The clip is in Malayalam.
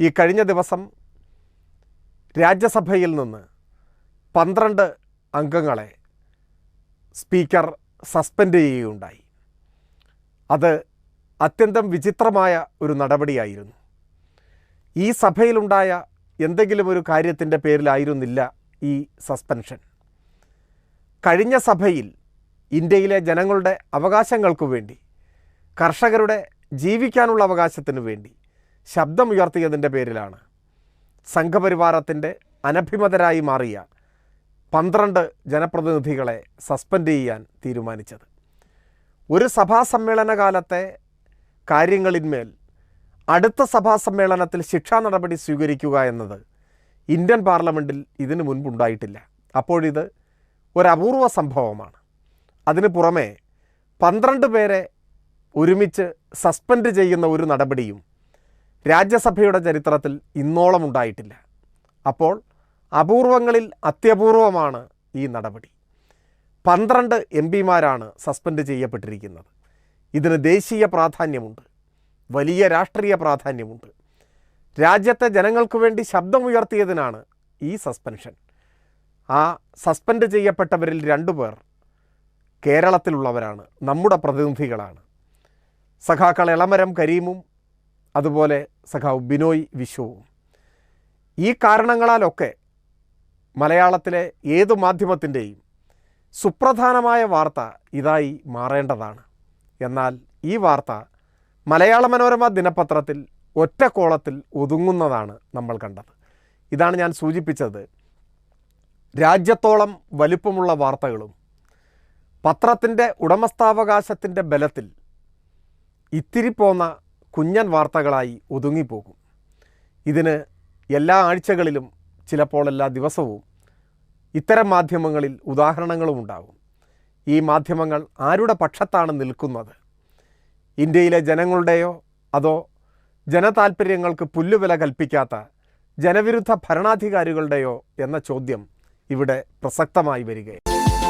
ഈ കഴിഞ്ഞ ദിവസം രാജ്യസഭയിൽ നിന്ന് പന്ത്രണ്ട് അംഗങ്ങളെ സ്പീക്കർ സസ്പെൻഡ് ചെയ്യുകയുണ്ടായി. അത് അത്യന്തം വിചിത്രമായ ഒരു നടപടിയായിരുന്നു. ഈ സഭയിലുണ്ടായ എന്തെങ്കിലും ഒരു കാര്യത്തിന്റെ പേരിലായിരുന്നില്ല ഈ സസ്പെൻഷൻ. കഴിഞ്ഞ സഭയിൽ ഇന്ത്യയിലെ ജനങ്ങളുടെ അവകാശങ്ങൾക്കു വേണ്ടി കർഷകരുടെ ജീവിക്കാനുള്ള അവകാശത്തിനു വേണ്ടി ശബ്ദമുയർത്തിയതിന്റെ പേരിലാണ്. സംഘപരിവാരത്തിന്റെ അനഭിമതരായി മാറിയ പന്ത്രണ്ട് ജനപ്രതിനിധികളെ സസ്പെൻഡ് ചെയ്യാൻ തീരുമാനിച്ചത്. ഒരു സഭാ സമ്മേളന കാലത്തെ കാര്യങ്ങളിന്മേൽ അടുത്ത സഭാ സമ്മേളനത്തിൽ ശിക്ഷാ നടപടി സ്വീകരിക്കുക എന്നത് ഇന്ത്യൻ പാർലമെന്റിൽ ഇതിനു മുൻപുണ്ടായിട്ടില്ല. അപ്പോഴിത് ഒരപൂർവ സംഭവമാണ്. അതിനു പുറമെ പന്ത്രണ്ട് പേരെ ഒരുമിച്ച് സസ്പെൻഡ് ചെയ്യുന്ന ഒരു നടപടിയും രാജ്യസഭയുടെ ചരിത്രത്തിൽ ഇന്നോളം ഉണ്ടായിട്ടില്ല. അപ്പോൾ അപൂർവങ്ങളിൽ അത്യപൂർവമാണ് ഈ നടപടി. പന്ത്രണ്ട് എം പിമാരാണ് സസ്പെൻഡ് ചെയ്യപ്പെട്ടിരിക്കുന്നത്. ഇതിന് ദേശീയ പ്രാധാന്യമുണ്ട്. വലിയ രാഷ്ട്രീയ പ്രാധാന്യമുണ്ട്. രാജ്യത്തെ ജനങ്ങൾക്ക് വേണ്ടി ശബ്ദമുയർത്തിയതിനാണ് ഈ സസ്പെൻഷൻ. ആ സസ്പെൻഡ് ചെയ്യപ്പെട്ടവരിൽ രണ്ടുപേർ കേരളത്തിലുള്ളവരാണ്. നമ്മുടെ പ്രതിനിധികളാണ്. സഖാക്കൾ എളമരം കരീമും അതുപോലെ സഖാവ് ബിനോയ് വിശ്വവും. ഈ കാരണങ്ങളാലൊക്കെ മലയാളത്തിലെ ഏത് മാധ്യമത്തിന്റെയും സുപ്രധാനമായ വാർത്ത ഇതായി മാറേണ്ടതാണ്. എന്നാൽ ഈ വാർത്ത മലയാള മനോരമ ദിനപത്രത്തിൽ ഒറ്റ കോളത്തിൽ ഒതുങ്ങുന്നതാണ് നമ്മൾ കണ്ടത്. ഇതാണ് ഞാൻ സൂചിപ്പിച്ചത്. രാജ്യത്തോളം വലുപ്പമുള്ള വാർത്തകളും പത്രത്തിന്റെ ഉടമസ്ഥാവകാശത്തിന്റെ ബലത്തിൽ ഇത്തിരി പോന്ന കുഞ്ഞൻ വാർത്തകളായി ഒതുങ്ങിപ്പോകും. ഇതിന് എല്ലാ ആഴ്ചകളിലും ചിലപ്പോൾ എല്ലാ ദിവസവും ഇത്തരം മാധ്യമങ്ങളിൽ ഉദാഹരണങ്ങളും ഉണ്ടാകും. ഈ മാധ്യമങ്ങൾ ആരുടെ പക്ഷത്താണ് നിൽക്കുന്നത്? ഇന്ത്യയിലെ ജനങ്ങളുടെയോ അതോ ജനതാൽപ്പര്യങ്ങൾക്ക് പുല്ലുവില കൽപ്പിക്കാത്ത ജനവിരുദ്ധ ഭരണാധികാരികളുടെയോ എന്ന ചോദ്യം ഇവിടെ പ്രസക്തമായി വരികയാണ്.